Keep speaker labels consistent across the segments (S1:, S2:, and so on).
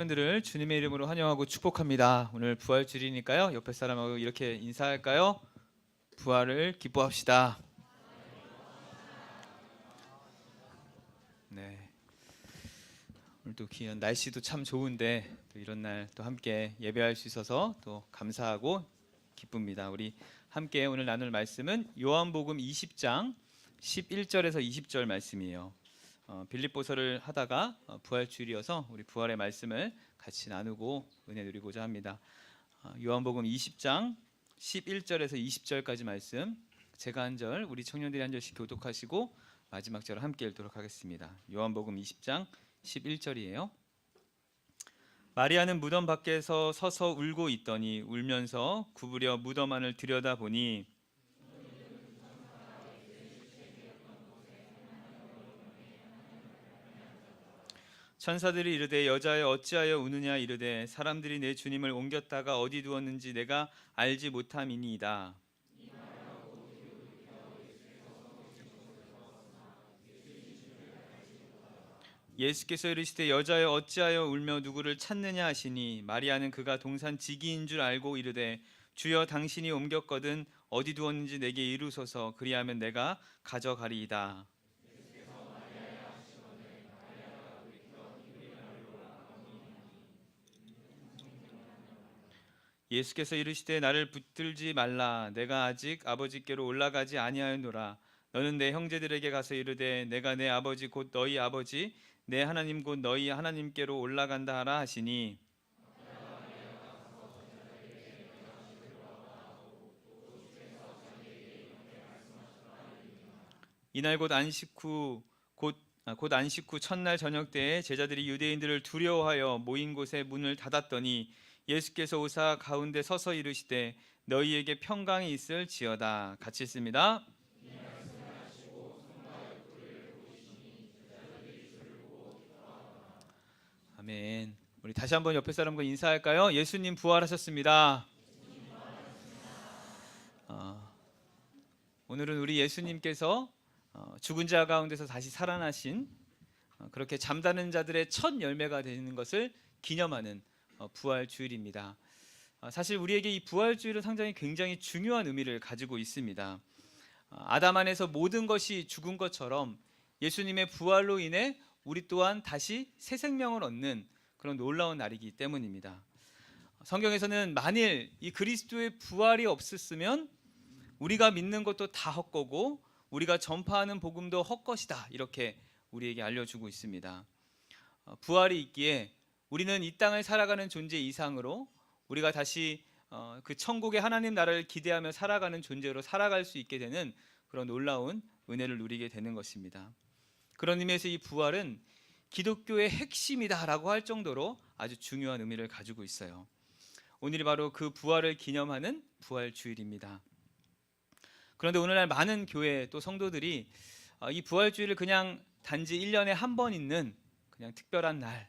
S1: 분들을 주님의 이름으로 환영하고 축복합니다. 오늘 부활 주일이니까요. 옆에 사람하고 이렇게 인사할까요? 부활을 기뻐합시다. 네. 오늘 또 귀한 날씨도 참 좋은데 또 이런 날 또 함께 예배할 수 있어서 또 감사하고 기쁩니다. 우리 함께 오늘 나눌 말씀은 요한복음 20장 11절에서 20절 말씀이에요. 어, 빌립보서를 하다가 어, 부활 주일이어서 우리 부활의 말씀을 같이 나누고 은혜 누리고자 합니다. 어, 요한복음 20장 11절에서 20절까지 말씀 제가 한 절, 우리 청년들이 한 절씩 교독하시고 마지막 절을 함께 읽도록 하겠습니다. 요한복음 20장 11절이에요. 마리아는 무덤 밖에서 서서 울고 있더니 울면서 구부려 무덤 안을 들여다보니 천사들이 이르되 여자여 어찌하여 우느냐 이르되 사람들이 내 주님을 옮겼다가 어디 두었는지 내가 알지 못함이니이다. 예수께서 이르시되 여자여 어찌하여 울며 누구를 찾느냐 하시니 마리아는 그가 동산 지기인 줄 알고 이르되 주여 당신이 옮겼거든 어디 두었는지 내게 이루소서 그리하면 내가 가져가리이다. 예수께서 이르시되 나를 붙들지 말라. 내가 아직 아버지께로 올라가지 아니하였노라. 너는 내 형제들에게 가서 이르되 내가 내 아버지 곧 너희 아버지 내 하나님 곧 너희 하나님께로 올라간다 하라 하시니. 이날 곧 안식 후곧 아, 곧 안식 후 첫날 저녁 때에 제자들이 유대인들을 두려워하여 모인 곳에 문을 닫았더니 예수께서 오사 가운데 서서 이르시되 너희에게 평강이 있을지어다 같이 있습니다. 아멘. 우리 다시 한번 옆에 사람과 인사할까요? 예수님 부활하셨습니다. 어, 오늘은 우리 예수님께서 어, 죽은 자 가운데서 다시 살아나신 어, 그렇게 잠자는 자들의 첫 열매가 되는 것을 기념하는 어, 부활 주일입니다. 어, 사실 우리에게 이 부활 주일은 상당히 굉장히 중요한 의미를 가지고 있습니다. 어, 아담 안에서 모든 것이 죽은 것처럼 예수님의 부활로 인해 우리 또한 다시 새 생명을 얻는 그런 놀라운 날이기 때문입니다. 성경에서는 만일 이 그리스도의 부활이 없었으면 우리가 믿는 것도 다 헛거고 우리가 전파하는 복음도 헛것이다 이렇게 우리에게 알려주고 있습니다. 어, 부활이 있기에 우리는 이 땅을 살아가는 존재 이상으로 우리가 다시 어, 그 천국의 하나님 나라를 기대하며 살아가는 존재로 살아갈 수 있게 되는 그런 놀라운 은혜를 누리게 되는 것입니다. 그런 의미에서 이 부활은 기독교의 핵심이다라고 할 정도로 아주 중요한 의미를 가지고 있어요. 오늘이 바로 그 부활을 기념하는 부활 주일입니다. 그런데 오늘날 많은 교회 또 성도들이 어, 이 부활 주일을 그냥 단지 1년에 한 번 있는 그냥 특별한 날,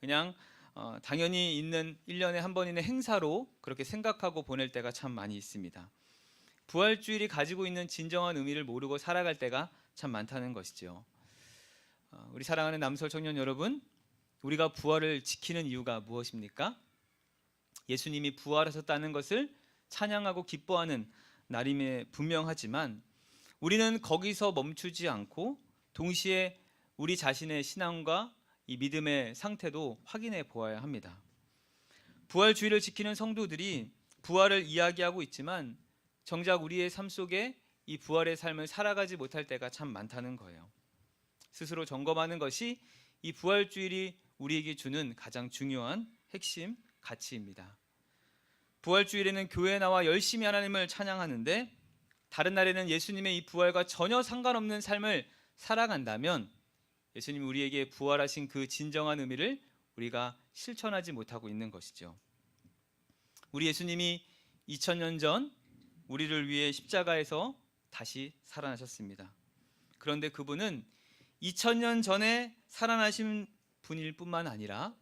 S1: 그냥 어, 당연히 있는 1년에 한 번 있는 행사로 그렇게 생각하고 보낼 때가 참 많이 있습니다. 부활 주일이 가지고 있는 진정한 의미를 모르고 살아갈 때가 참 많다는 것이죠. 어, 우리 사랑하는 남설 청년 여러분, 우리가 부활을 지키는 이유가 무엇입니까? 예수님이 부활하셨다는 것을 찬양하고 기뻐하는 날임에 분명하지만 우리는 거기서 멈추지 않고 동시에 우리 자신의 신앙과 이 믿음의 상태도 확인해 보아야 합니다. 부활 주의를 지키는 성도들이 부활을 이야기하고 있지만 정작 우리의 삶 속에 이 부활의 삶을 살아가지 못할 때가 참 많다는 거예요. 스스로 점검하는 것이 이 부활 주일이 우리에게 주는 가장 중요한 핵심 가치입니다. 부활 주일에는 교회에 나와 열심히 하나님을 찬양하는데 다른 날에는 예수님의 이 부활과 전혀 상관없는 삶을 살아간다면 예수님이 우리에게 부활하신 그 진정한 의미를 우리가 실천하지 못하고 있는 것이죠. 우리 예수님이 2000년 전 우리를 위해 십자가에서 다시 살아나셨습니다. 그런데 그분은 2000년 전에 살아나신 분일 뿐만 아니라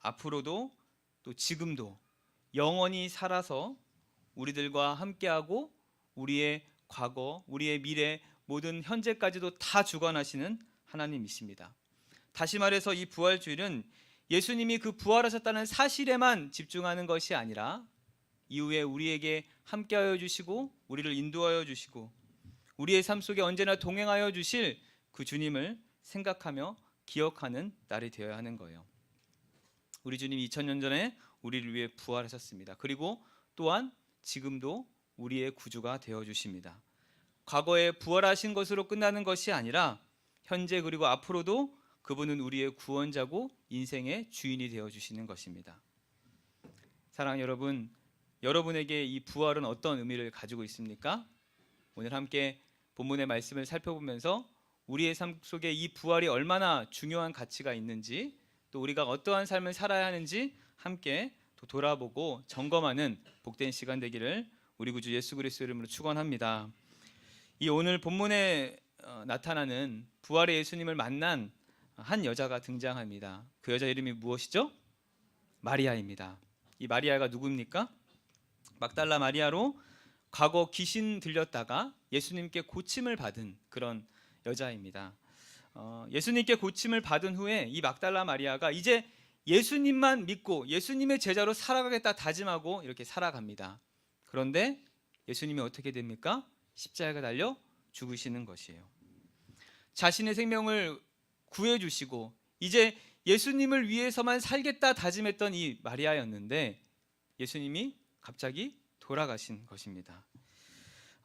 S1: 앞으로도 또 지금도 영원히 살아서 우리들과 함께하고 우리의 과거, 우리의 미래, 모든 현재까지도 다 주관하시는 하나님이십니다. 다시 말해서 이 부활주일은 예수님이 그 부활하셨다는 사실에만 집중하는 것이 아니라 이후에 우리에게 함께하여 주시고 우리를 인도하여 주시고 우리의 삶 속에 언제나 동행하여 주실 그 주님을 생각하며 기억하는 날이 되어야 하는 거예요. 우리 주님이 2000년 전에 우리를 위해 부활하셨습니다. 그리고 또한 지금도 우리의 구주가 되어 주십니다. 과거에 부활하신 것으로 끝나는 것이 아니라 현재 그리고 앞으로도 그분은 우리의 구원자고 인생의 주인이 되어 주시는 것입니다. 사랑 여러분, 여러분에게 이 부활은 어떤 의미를 가지고 있습니까? 오늘 함께 본문의 말씀을 살펴보면서 우리의 삶 속에 이 부활이 얼마나 중요한 가치가 있는지 또 우리가 어떠한 삶을 살아야 하는지 함께 또 돌아보고 점검하는 복된 시간 되기를 우리 구주 예수 그리스도 이름으로 축원합니다. 이 오늘 본문에 어, 나타나는 부활의 예수님을 만난 한 여자가 등장합니다. 그 여자 이름이 무엇이죠? 마리아입니다. 이 마리아가 누굽니까? 막달라 마리아로 과거 귀신 들렸다가 예수님께 고침을 받은 그런 여자입니다. 어, 예수님께 고침을 받은 후에 이 막달라 마리아가 이제 예수님만 믿고 예수님의 제자로 살아가겠다 다짐하고 이렇게 살아갑니다. 그런데 예수님이 어떻게 됩니까? 십자가에 달려 죽으시는 것이에요. 자신의 생명을 구해 주시고 이제 예수님을 위해서만 살겠다 다짐했던 이 마리아였는데 예수님이 갑자기 돌아가신 것입니다.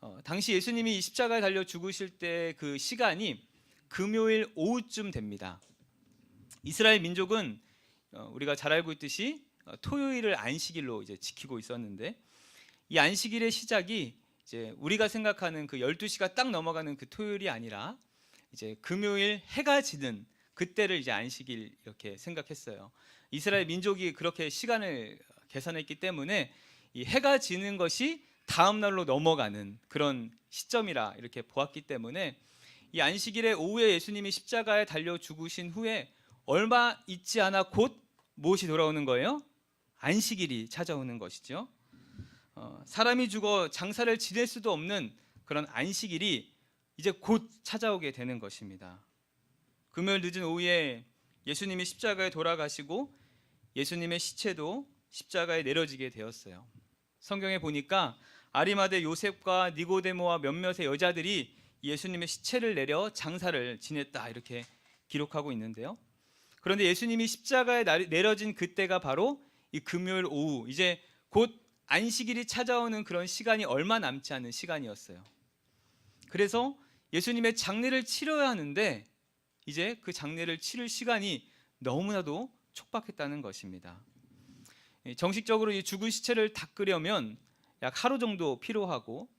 S1: 어, 당시 예수님이 십자가에 달려 죽으실 때 그 시간이 금요일 오후쯤 됩니다. 이스라엘 민족은 어, 우리가 잘 알고 있듯이 어, 토요일을 안식일로 이제 지키고 있었는데 이 안식일의 시작이 이제 우리가 생각하는 그 12시가 딱 넘어가는 그 토요일이 아니라 이제 금요일 해가 지는 그때를 이제 안식일 이렇게 생각했어요. 이스라엘 민족이 그렇게 시간을 계산했기 때문에 이 해가 지는 것이 다음 날로 넘어가는 그런 시점이라 이렇게 보았기 때문에 이 안식일에 오후에 예수님이 십자가에 달려 죽으신 후에 얼마 있지 않아 곧 무엇이 돌아오는 거예요? 안식일이 찾아오는 것이죠. 어, 사람이 죽어 장사를 지낼 수도 없는 그런 안식일이 이제 곧 찾아오게 되는 것입니다. 금요일 늦은 오후에 예수님이 십자가에 돌아가시고 예수님의 시체도 십자가에 내려지게 되었어요. 성경에 보니까 아리마대 요셉과 니고데모와 몇몇의 여자들이 예수님의 시체를 내려 장사를 지냈다 이렇게 기록하고 있는데요. 그런데 예수님이 십자가에 내려진 그때가 바로 이 금요일 오후 이제 곧 안식일이 찾아오는 그런 시간이 얼마 남지 않은 시간이었어요. 그래서 예수님의 장례를 치러야 하는데 이제 그 장례를 치를 시간이 너무나도 촉박했다는 것입니다. 정식적으로 이 죽은 시체를 닦으려면 약 하루 정도 필요하고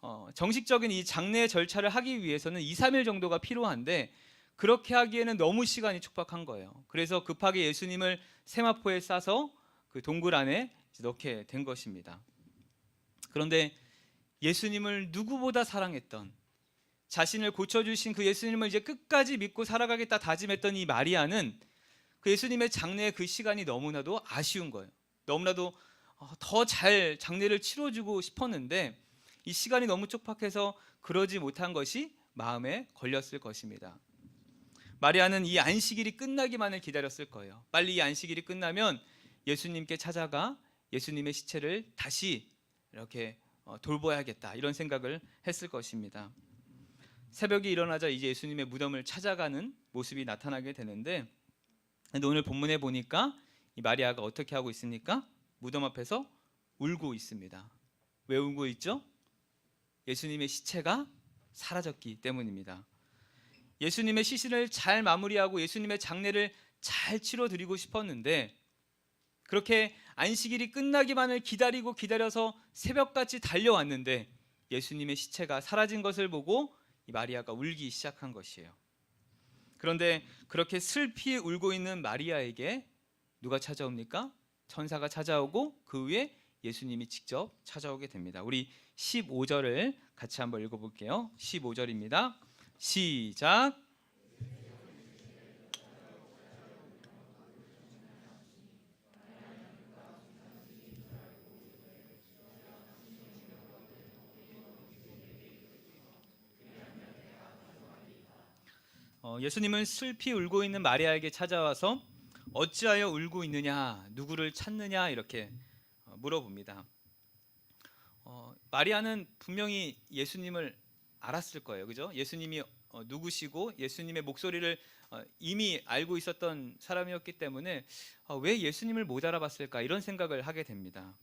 S1: 어, 정식적인 이 장례 절차를 하기 위해서는 2, 3일 정도가 필요한데 그렇게 하기에는 너무 시간이 촉박한 거예요. 그래서 급하게 예수님을 세마포에 싸서 그 동굴 안에 넣게 된 것입니다. 그런데 예수님을 누구보다 사랑했던 자신을 고쳐주신 그 예수님을 이제 끝까지 믿고 살아가겠다 다짐했던 이 마리아는 그 예수님의 장례의 그 시간이 너무나도 아쉬운 거예요. 너무나도 어, 더잘 장례를 치러주고 싶었는데 이 시간이 너무 촉박해서 그러지 못한 것이 마음에 걸렸을 것입니다. 마리아는 이 안식일이 끝나기만을 기다렸을 거예요. 빨리 이 안식일이 끝나면 예수님께 찾아가 예수님의 시체를 다시 이렇게 어, 돌봐야겠다 이런 생각을 했을 것입니다. 새벽이 일어나자 이제 예수님의 무덤을 찾아가는 모습이 나타나게 되는데 근데 오늘 본문에 보니까 이 마리아가 어떻게 하고 있습니까? 무덤 앞에서 울고 있습니다. 왜 울고 있죠? 예수님의 시체가 사라졌기 때문입니다. 예수님의 시신을 잘 마무리하고 예수님의 장례를 잘 치러 드리고 싶었는데 그렇게 안식일이 끝나기만을 기다리고 기다려서 새벽같이 달려왔는데 예수님의 시체가 사라진 것을 보고 이 마리아가 울기 시작한 것이에요. 그런데 그렇게 슬피 울고 있는 마리아에게 누가 찾아옵니까? 천사가 찾아오고 그 위에 예수님이 직접 찾아오게 됩니다. 우리 15절을 같이 한번 읽어 볼게요. 15절입니다. 시작. 예수님은 슬피 울고 있는 마리아에게 찾아와서 어찌하여 울고 있느냐 누구를 찾느냐 이렇게 어, 물어봅니다. 어, 마리아는 분명히 예수님을 알았을 거예요, 그죠? 예수님이 어, 누구시고 예수님의 목소리를 어, 이미 알고 있었던 사람이었기 때문에 어, 왜 예수님을 못 알아봤을까 이런 생각을 하게 됩니다.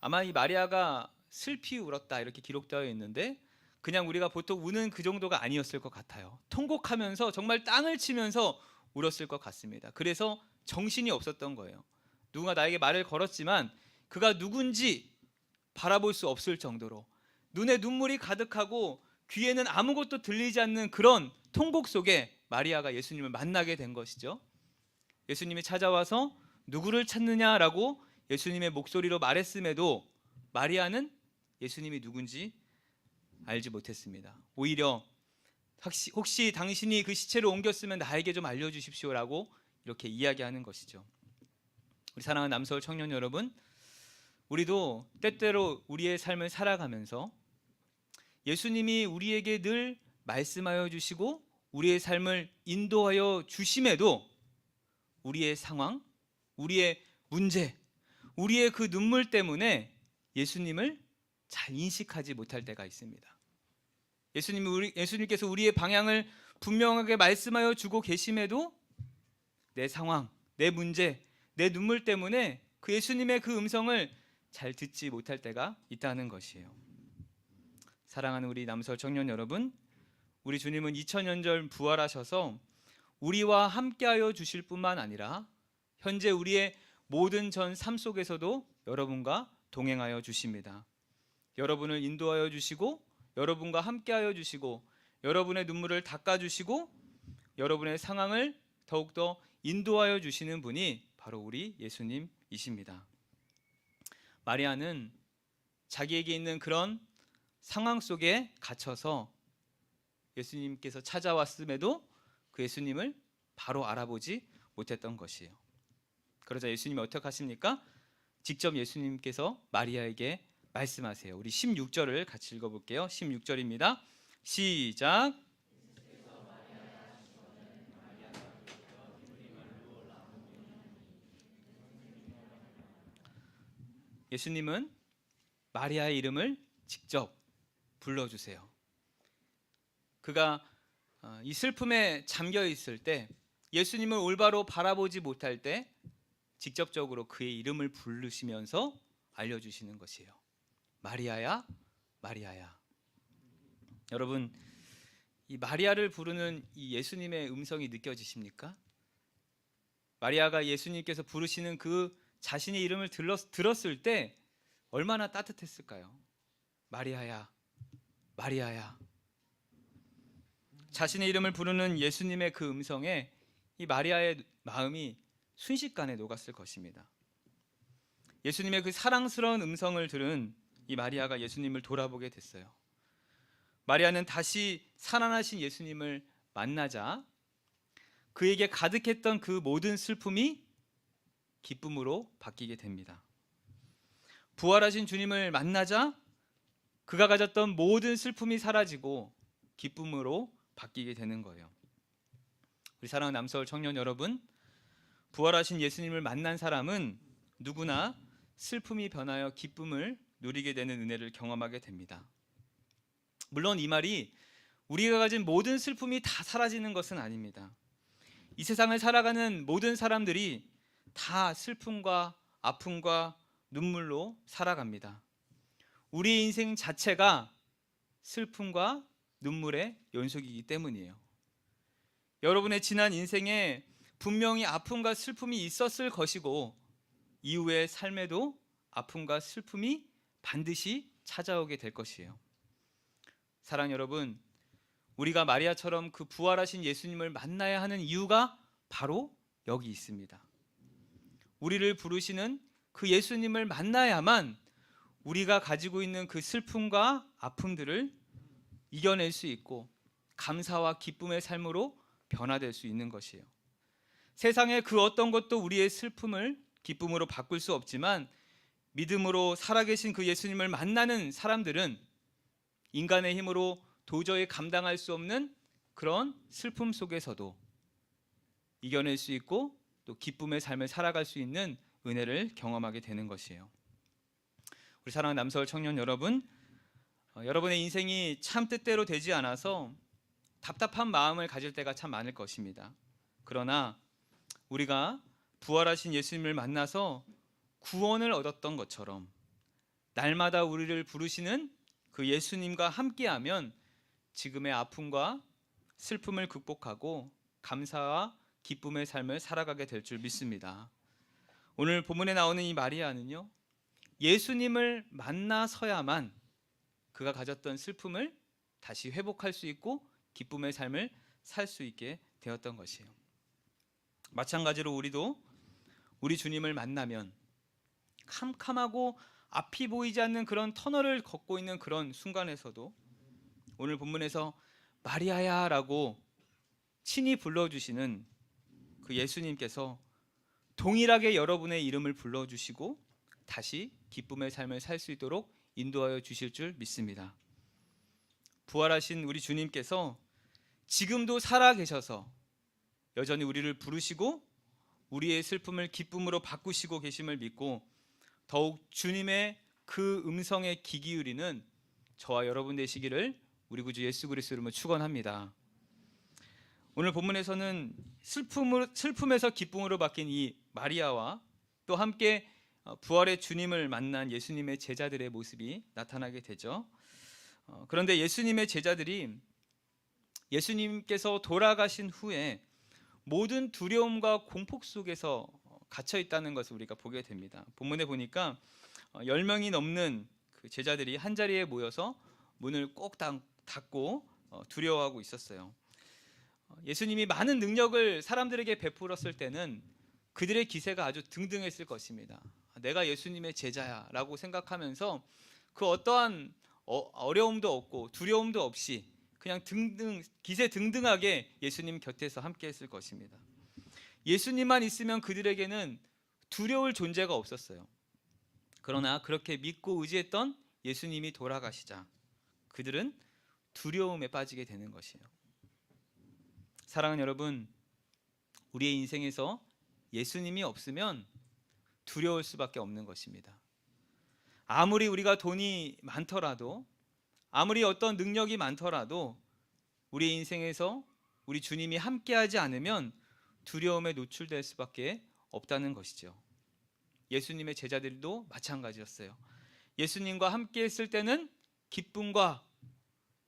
S1: 아마 이 마리아가 슬피 울었다 이렇게 기록되어 있는데 그냥 우리가 보통 우는 그 정도가 아니었을 것 같아요. 통곡하면서 정말 땅을 치면서 울었을 것 같습니다. 그래서 정신이 없었던 거예요. 누군가 나에게 말을 걸었지만 그가 누군지 바라볼 수 없을 정도로 눈에 눈물이 가득하고 귀에는 아무것도 들리지 않는 그런 통곡 속에 마리아가 예수님을 만나게 된 것이죠. 예수님이 찾아와서 누구를 찾느냐라고 예수님의 목소리로 말했음에도 마리아는 예수님이 누군지 알지 못했습니다. 오히려 혹시, 혹시 당신이 그 시체를 옮겼으면 나에게 좀 알려주십시오라고 이렇게 이야기하는 것이죠. 우리 사랑하는 남서울 청년 여러분, 우리도 때때로 우리의 삶을 살아가면서 예수님이 우리에게 늘 말씀하여 주시고 우리의 삶을 인도하여 주심에도 우리의 상황, 우리의 문제, 우리의 그 눈물 때문에 예수님을 잘 인식하지 못할 때가 있습니다. 예수님이 우리 예수님께서 우리의 방향을 분명하게 말씀하여 주고 계심에도 내 상황, 내 문제, 내 눈물 때문에 그 예수님의 그 음성을 잘 듣지 못할 때가 있다는 것이에요. 사랑하는 우리 남서 청년 여러분, 우리 주님은 2000년 전 부활하셔서 우리와 함께하여 주실 뿐만 아니라 현재 우리의 모든 전 삶 속에서도 여러분과 동행하여 주십니다. 여러분을 인도하여 주시고 여러분과 함께하여 주시고 여러분의 눈물을 닦아 주시고 여러분의 상황을 더욱더 인도하여 주시는 분이 바로 우리 예수님이십니다. 마리아는 자기에게 있는 그런 상황 속에 갇혀서 예수님께서 찾아왔음에도 그 예수님을 바로 알아보지 못했던 것이에요. 그러자 예수님이 어떻게 하십니까? 직접 예수님께서 마리아에게 말씀하세요. 우리 16절을 같이 읽어볼게요. 16절입니다. 시작. 예수님은 마리아의 이름을 직접 불러주세요. 그가 어, 이 슬픔에 잠겨 있을 때 예수님을 올바로 바라보지 못할 때 직접적으로 그의 이름을 부르시면서 알려주시는 것이에요. 마리아야, 마리아야. 여러분, 이 마리아를 부르는 이 예수님의 음성이 느껴지십니까? 마리아가 예수님께서 부르시는 그 자신의 이름을 들렀, 들었을 때 얼마나 따뜻했을까요? 마리아야, 마리아야. 자신의 이름을 부르는 예수님의 그 음성에 이 마리아의 마음이 순식간에 녹았을 것입니다. 예수님의 그 사랑스러운 음성을 들은 이 마리아가 예수님을 돌아보게 됐어요. 마리아는 다시 살아나신 예수님을 만나자 그에게 가득했던 그 모든 슬픔이 기쁨으로 바뀌게 됩니다. 부활하신 주님을 만나자 그가 가졌던 모든 슬픔이 사라지고 기쁨으로 바뀌게 되는 거예요. 우리 사랑하는 남서울 청년 여러분, 부활하신 예수님을 만난 사람은 누구나 슬픔이 변하여 기쁨을 누리게 되는 은혜를 경험하게 됩니다. 물론 이 말이 우리가 가진 모든 슬픔이 다 사라지는 것은 아닙니다. 이 세상을 살아가는 모든 사람들이 다 슬픔과 아픔과 눈물로 살아갑니다. 우리의 인생 자체가 슬픔과 눈물의 연속이기 때문이에요. 여러분의 지난 인생에 분명히 아픔과 슬픔이 있었을 것이고 이후의 삶에도 아픔과 슬픔이 반드시 찾아오게 될 것이에요. 사랑 여러분, 우리가 마리아처럼 그 부활하신 예수님을 만나야 하는 이유가 바로 여기 있습니다. 우리를 부르시는 그 예수님을 만나야만 우리가 가지고 있는 그 슬픔과 아픔들을 이겨낼 수 있고 감사와 기쁨의 삶으로 변화될 수 있는 것이에요. 세상의 그 어떤 것도 우리의 슬픔을 기쁨으로 바꿀 수 없지만 믿음으로 살아계신 그 예수님을 만나는 사람들은 인간의 힘으로 도저히 감당할 수 없는 그런 슬픔 속에서도 이겨낼 수 있고 또또 기쁨의 삶을 살아갈 수 있는 은혜를 경험하게 되는 것이에요. 우리 사랑하는 남서울 청년 여러분, 어, 여러분의 인생이 참 뜻대로 되지 않아서 답답한 마음을 가질 때가 참 많을 것입니다. 그러나 우리가 부활하신 예수님을 만나서 구원을 얻었던 것처럼 날마다 우리를 부르시는 그 예수님과 함께하면 지금의 아픔과 슬픔을 극복하고 감사와 기쁨의 삶을 살아가게 될 줄 믿습니다. 오늘 본문에 나오는 이 마리아는요. 예수님을 만나서야만 그가 가졌던 슬픔을 다시 회복할 수 있고 기쁨의 삶을 살 수 있게 되었던 것이에요. 마찬가지로 우리도 우리 주님을 만나면 캄캄하고 앞이 보이지 않는 그런 터널을 걷고 있는 그런 순간에서도 오늘 본문에서 마리아야라고 친히 불러주시는 그 예수님께서 동일하게 여러분의 이름을 불러주시고 다시 기쁨의 삶을 살 수 있도록 인도하여 주실 줄 믿습니다. 부활하신 우리 주님께서 지금도 살아 계셔서 여전히 우리를 부르시고 우리의 슬픔을 기쁨으로 바꾸시고 계심을 믿고 더욱 주님의 그 음성에 귀 기울이는 저와 여러분 되시기를 우리 구주 예수 그리스도 이름으로 축원합니다. 오늘 본문에서는 슬픔을 슬픔에서 기쁨으로 바뀐 이 마리아와 또 함께 어, 부활의 주님을 만난 예수님의 제자들의 모습이 나타나게 되죠. 어, 그런데 예수님의 제자들이 예수님께서 돌아가신 후에 모든 두려움과 공포 속에서 갇혀 있다는 것을 우리가 보게 됩니다. 본문에 보니까 어, 10명이 넘는 그 제자들이 한 자리에 모여서 문을 꼭 닫- 닫고 어, 두려워하고 있었어요. 어, 예수님이 많은 능력을 사람들에게 베풀었을 때는 그들의 기세가 아주 등등했을 것입니다. 내가 예수님의 제자야라고 생각하면서 그 어떠한 어, 어려움도 없고 두려움도 없이 그냥 등등 기세 등등하게 예수님 곁에서 함께했을 것입니다. 예수님만 있으면 그들에게는 두려울 존재가 없었어요. 그러나 그렇게 믿고 의지했던 예수님이 돌아가시자 그들은 두려움에 빠지게 되는 것이에요. 사랑하는 여러분, 우리의 인생에서 예수님이 없으면 두려울 수밖에 없는 것입니다. 아무리 우리가 돈이 많더라도 아무리 어떤 능력이 많더라도 우리 인생에서 우리 주님이 함께하지 않으면 두려움에 노출될 수밖에 없다는 것이죠. 예수님의 제자들도 마찬가지였어요. 예수님과 함께 했을 때는 기쁨과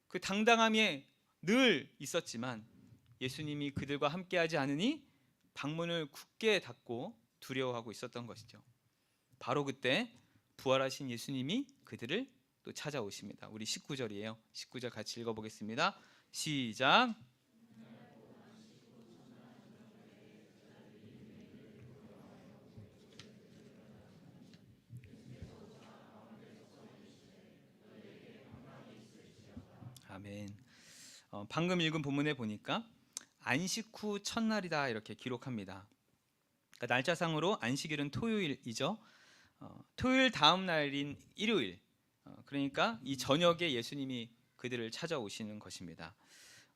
S1: 그 당당함이 늘 있었지만 예수님이 그들과 함께 하지 않으니 방문을 굳게 닫고 두려워하고 있었던 것이죠. 바로 그때 부활하신 예수님이 그들을 또 찾아오십니다. 우리 19절이에요. 19절 같이 읽어보겠습니다. 시작. 아멘. 어, 방금 읽은 본문에 보니까 안식 후 첫날이다 이렇게 기록합니다. 그러니까 날짜상으로 안식일은 토요일이죠. 어, 토요일 다음 날인 일요일. 어, 그러니까 이 저녁에 예수님이 그들을 찾아오시는 것입니다.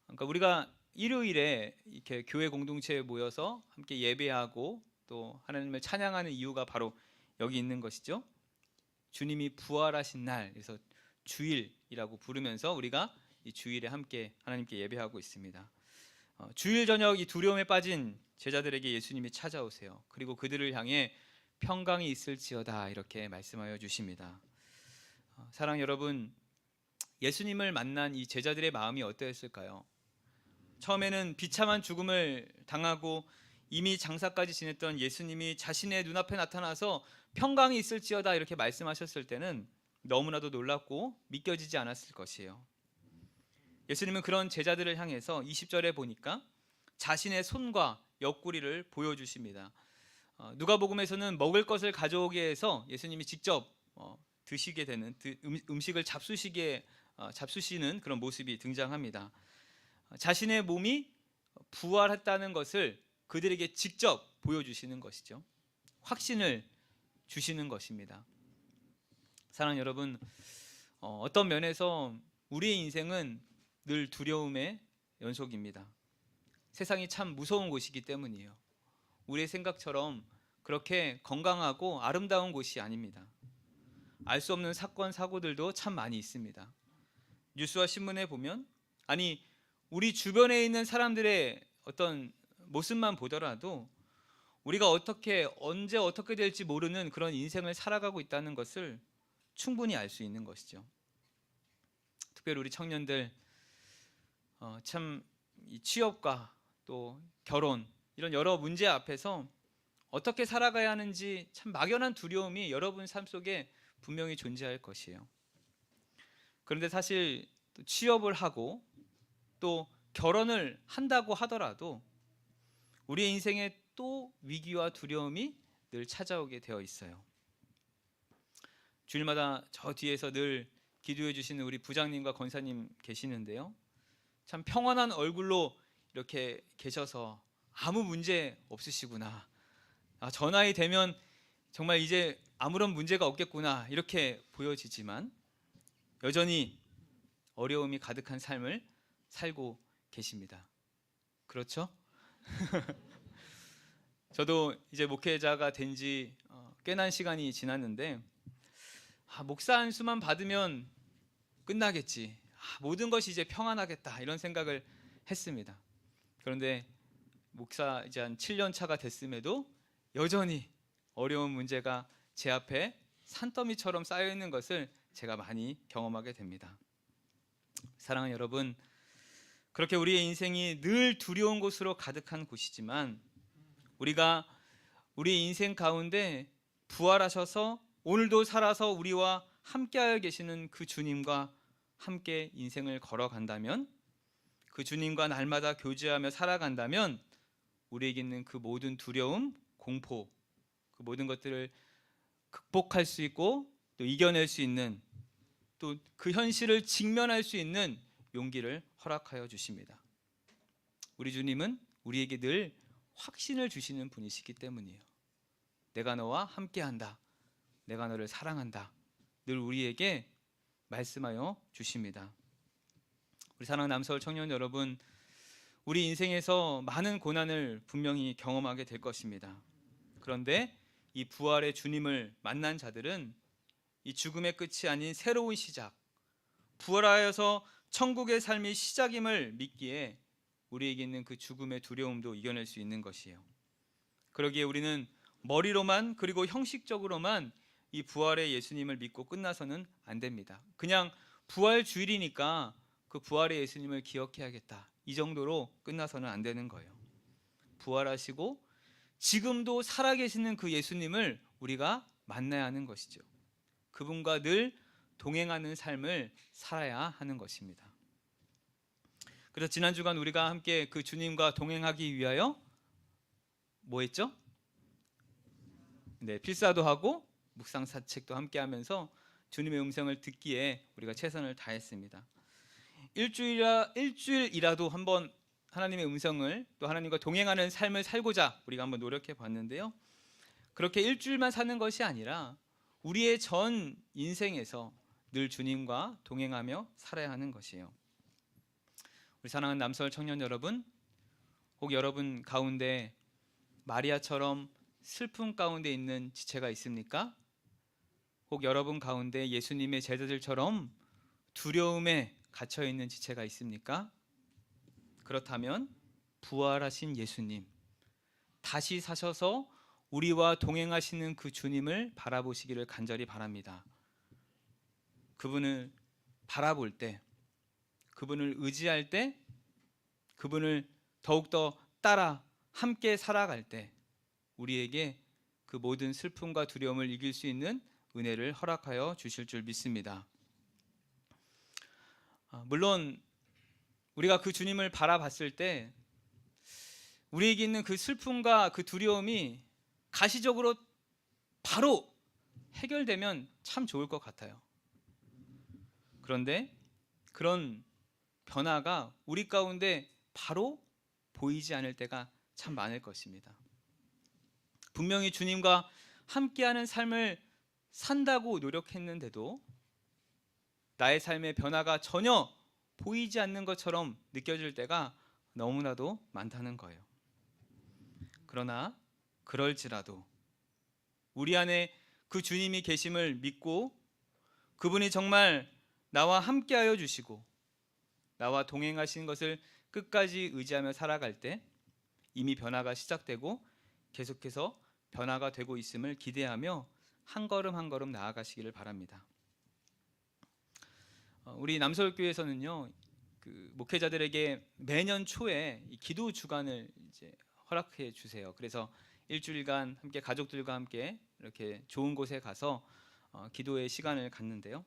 S1: 그러니까 우리가 일요일에 이렇게 교회 공동체에 모여서 함께 예배하고 또 하나님을 찬양하는 이유가 바로 여기 있는 것이죠. 주님이 부활하신 날, 그래서 주일이라고 부르면서 우리가 이 주일에 함께 하나님께 예배하고 있습니다. 어, 주일 저녁 이 두려움에 빠진 제자들에게 예수님이 찾아오세요. 그리고 그들을 향해 평강이 있을지어다 이렇게 말씀하여 주십니다. 어, 사랑 여러분, 예수님을 만난 이 제자들의 마음이 어떠했을까요? 처음에는 비참한 죽음을 당하고 이미 장사까지 지냈던 예수님이 자신의 눈앞에 나타나서 평강이 있을지어다 이렇게 말씀하셨을 때는 너무나도 놀랍고 믿겨지지 않았을 것이에요. 예수님은 그런 제자들을 향해서 20절에 보니까 자신의 손과 옆구리를 보여주십니다. 어, 누가복음에서는 먹을 것을 가져오게 해서 예수님이 직접 어, 드시게 되는 드, 음, 음식을 잡수시게 어, 잡수시는 그런 모습이 등장합니다. 어, 자신의 몸이 부활했다는 것을 그들에게 직접 보여주시는 것이죠. 확신을 주시는 것입니다. 사랑 여러분, 어, 어떤 면에서 우리의 인생은 늘 두려움의 연속입니다. 세상이 참 무서운 곳이기 때문이에요. 우리의 생각처럼 그렇게 건강하고 아름다운 곳이 아닙니다. 알 수 없는 사건 사고들도 참 많이 있습니다. 뉴스와 신문에 보면 아니 우리 주변에 있는 사람들의 어떤 모습만 보더라도 우리가 어떻게 언제 어떻게 될지 모르는 그런 인생을 살아가고 있다는 것을 충분히 알 수 있는 것이죠. 특별히 우리 청년들 어, 참이 취업과 또 결혼 이런 여러 문제 앞에서 어떻게 살아가야 하는지 참 막연한 두려움이 여러분 삶 속에 분명히 존재할 것이에요. 그런데 사실 또 취업을 하고 또 결혼을 한다고 하더라도 우리의 인생에 또 위기와 두려움이 늘 찾아오게 되어 있어요. 주일마다 저 뒤에서 늘 기도해 주시는 우리 부장님과 권사님 계시는데요. 참 평안한 얼굴로 이렇게 계셔서 아무 문제 없으시구나. 아, 저 나이 되면 정말 이제 아무런 문제가 없겠구나 이렇게 보여지지만 여전히 어려움이 가득한 삶을 살고 계십니다. 그렇죠? 저도 이제 목회자가 된지 어, 꽤난 시간이 지났는데 아, 목사 한 수만 받으면 끝나겠지. 아, 모든 것이 이제 평안하겠다 이런 생각을 했습니다. 그런데 목사 이제 한 7년 차가 됐음에도 여전히 어려운 문제가 제 앞에 산더미처럼 쌓여 있는 것을 제가 많이 경험하게 됩니다. 사랑하는 여러분, 그렇게 우리의 인생이 늘 두려운 곳으로 가득한 곳이지만 우리가 우리 인생 가운데 부활하셔서 오늘도 살아서 우리와 함께하여 계시는 그 주님과 함께 인생을 걸어간다면 그 주님과 날마다 교제하며 살아간다면 우리에게 있는 그 모든 두려움, 공포, 그 모든 것들을 극복할 수 있고 또 이겨낼 수 있는 또 그 현실을 직면할 수 있는 용기를 허락하여 주십니다. 우리 주님은 우리에게 늘 확신을 주시는 분이시기 때문이에요. 내가 너와 함께한다. 내가 너를 사랑한다. 늘 우리에게 말씀하여 주십니다. 우리 사랑하는 남서울 청년 여러분, 우리 인생에서 많은 고난을 분명히 경험하게 될 것입니다. 그런데 이 부활의 주님을 만난 자들은 이 죽음의 끝이 아닌 새로운 시작, 부활하여서 천국의 삶이 시작임을 믿기에 우리에게 있는 그 죽음의 두려움도 이겨낼 수 있는 것이에요. 그러기에 우리는 머리로만 그리고 형식적으로만 이 부활의 예수님을 믿고 끝나서는 안 됩니다. 그냥 부활 주일이니까 그 부활의 예수님을 기억해야겠다. 이 정도로 끝나서는 안 되는 거예요. 부활하시고 지금도 살아계시는 그 예수님을 우리가 만나야 하는 것이죠. 그분과 늘 동행하는 삶을 살아야 하는 것입니다. 그래서 지난 주간 우리가 함께 그 주님과 동행하기 위하여 뭐 했죠? 네, 필사도 하고 묵상 사책도 함께 하면서 주님의 음성을 듣기에 우리가 최선을 다했습니다. 일주일이라 일주일이라도 한번 하나님의 음성을 또 하나님과 동행하는 삶을 살고자 우리가 한번 노력해 봤는데요. 그렇게 일주일만 사는 것이 아니라 우리의 전 인생에서 늘 주님과 동행하며 살아야 하는 것이에요. 우리 사랑하는 남서울 청년 여러분, 혹 여러분 가운데 마리아처럼 슬픔 가운데 있는 지체가 있습니까? 혹 여러분 가운데 예수님의 제자들처럼 두려움에 갇혀 있는 지체가 있습니까? 그렇다면 부활하신 예수님 다시 사셔서 우리와 동행하시는 그 주님을 바라보시기를 간절히 바랍니다. 그분을 바라볼 때, 그분을 의지할 때, 그분을 더욱더 따라 함께 살아갈 때, 우리에게 그 모든 슬픔과 두려움을 이길 수 있는 은혜를 허락하여 주실 줄 믿습니다. 아, 물론 우리가 그 주님을 바라봤을 때 우리에게 있는 그 슬픔과 그 두려움이 가시적으로 바로 해결되면 참 좋을 것 같아요. 그런데 그런 변화가 우리 가운데 바로 보이지 않을 때가 참 많을 것입니다. 분명히 주님과 함께하는 삶을 산다고 노력했는데도 나의 삶의 변화가 전혀 보이지 않는 것처럼 느껴질 때가 너무나도 많다는 거예요. 그러나 그럴지라도 우리 안에 그 주님이 계심을 믿고 그분이 정말 나와 함께하여 주시고 나와 동행하시는 것을 끝까지 의지하며 살아갈 때 이미 변화가 시작되고 계속해서 변화가 되고 있음을 기대하며 한 걸음 한 걸음 나아가시기를 바랍니다. 어, 우리 남서울교회에서는요 그 목회자들에게 매년 초에 이 기도 주간을 이제 허락해 주세요. 그래서 일주일간 함께 가족들과 함께 이렇게 좋은 곳에 가서 어, 기도의 시간을 갖는데요.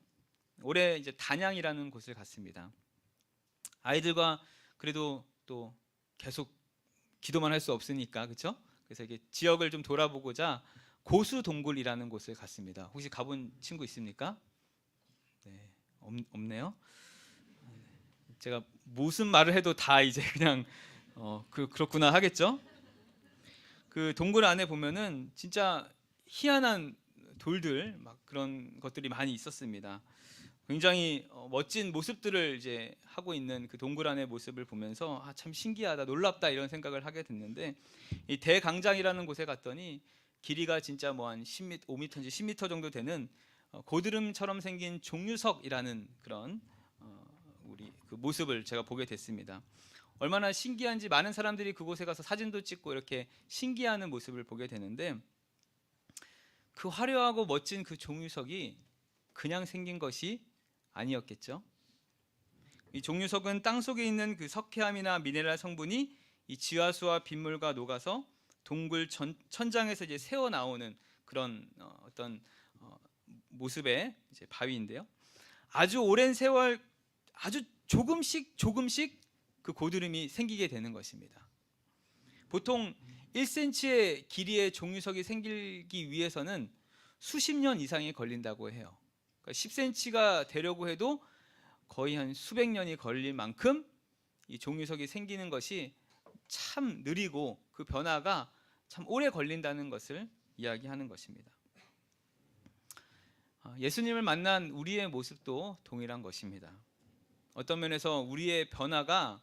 S1: 올해 이제 단양이라는 곳을 갔습니다. 아이들과 그래도 또 계속 기도만 할 수 없으니까 그렇죠? 그래서 이게 지역을 좀 돌아보고자 고수 동굴이라는 곳을 갔습니다. 혹시 가본 친구 있습니까? 네, 없, 없네요. 제가 무슨 말을 해도 다 이제 그냥 어, 그 그렇구나 하겠죠. 그 동굴 안에 보면은 진짜 희한한 돌들 막 그런 것들이 많이 있었습니다. 굉장히 어, 멋진 모습들을 이제 하고 있는 그 동굴 안의 모습을 보면서 아, 참 신기하다, 놀랍다 이런 생각을 하게 됐는데 이 대강장이라는 곳에 갔더니 길이가 진짜 뭐 한 10m, 5m인지 10m 정도 되는 어, 고드름처럼 생긴 종유석이라는 그런 어, 우리 그 모습을 제가 보게 됐습니다. 얼마나 신기한지 많은 사람들이 그곳에 가서 사진도 찍고 이렇게 신기해하는 모습을 보게 되는데 그 화려하고 멋진 그 종유석이 그냥 생긴 것이 아니었겠죠. 이 종유석은 땅 속에 있는 그 석회암이나 미네랄 성분이 이 지하수와 빗물과 녹아서 동굴 전, 천장에서 이제 새어 나오는 그런 어, 어떤 어, 모습의 이제 바위인데요. 아주 오랜 세월 아주 조금씩 조금씩 그 고드름이 생기게 되는 것입니다. 보통 1cm의 길이의 종유석이 생기기 위해서는 수십 년 이상이 걸린다고 해요. 그러니까 10cm가 되려고 해도 거의 한 수백 년이 걸릴 만큼 이 종유석이 생기는 것이 참 느리고 그 변화가 참 오래 걸린다는 것을 이야기하는 것입니다. 아, 예수님을 만난 우리의 모습도 동일한 것입니다. 어떤 면에서 우리의 변화가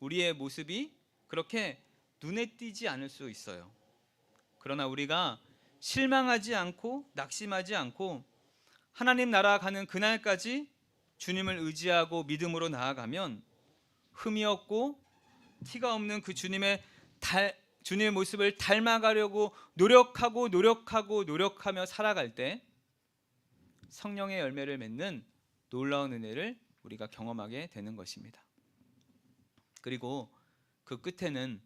S1: 우리의 모습이 그렇게 눈에 띄지 않을 수 있어요. 그러나 우리가 실망하지 않고 낙심하지 않고 하나님 나라 가는 그날까지 주님을 의지하고 믿음으로 나아가면 흠이 없고 티가 없는 그 주님의 달, 주님의 모습을 닮아가려고 노력하고 노력하고 노력하며 살아갈 때 성령의 열매를 맺는 놀라운 은혜를 우리가 경험하게 되는 것입니다. 그리고 그 끝에는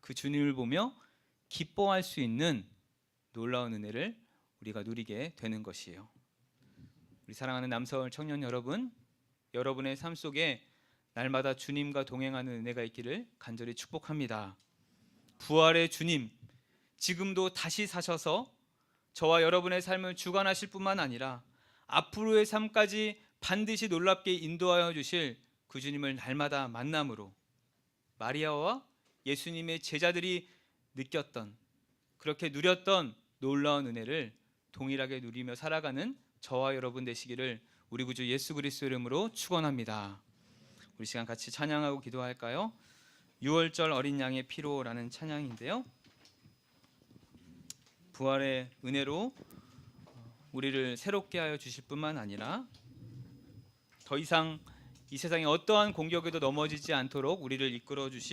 S1: 그 주님을 보며 기뻐할 수 있는 놀라운 은혜를 우리가 누리게 되는 것이에요. 우리 사랑하는 남서울 청년 여러분, 여러분의 삶 속에 날마다 주님과 동행하는 은혜가 있기를 간절히 축복합니다. 부활의 주님, 지금도 다시 사셔서 저와 여러분의 삶을 주관하실 뿐만 아니라 앞으로의 삶까지 반드시 놀랍게 인도하여 주실 그 주님을 날마다 만남으로 마리아와 예수님의 제자들이 느꼈던 그렇게 누렸던 놀라운 은혜를 동일하게 누리며 살아가는 저와 여러분 되시기를 우리 구주 예수 그리스도 이름으로 축원합니다. 우리 시간 같이 찬양하고 기도할까요? 6월절 어린 양의 피로라는 찬양인데요. 부활의 은혜로 우리를 새롭게 하여 주실 뿐만 아니라 더 이상 이 세상의 어떠한 공격에도 넘어지지 않도록 우리를 이끌어 주실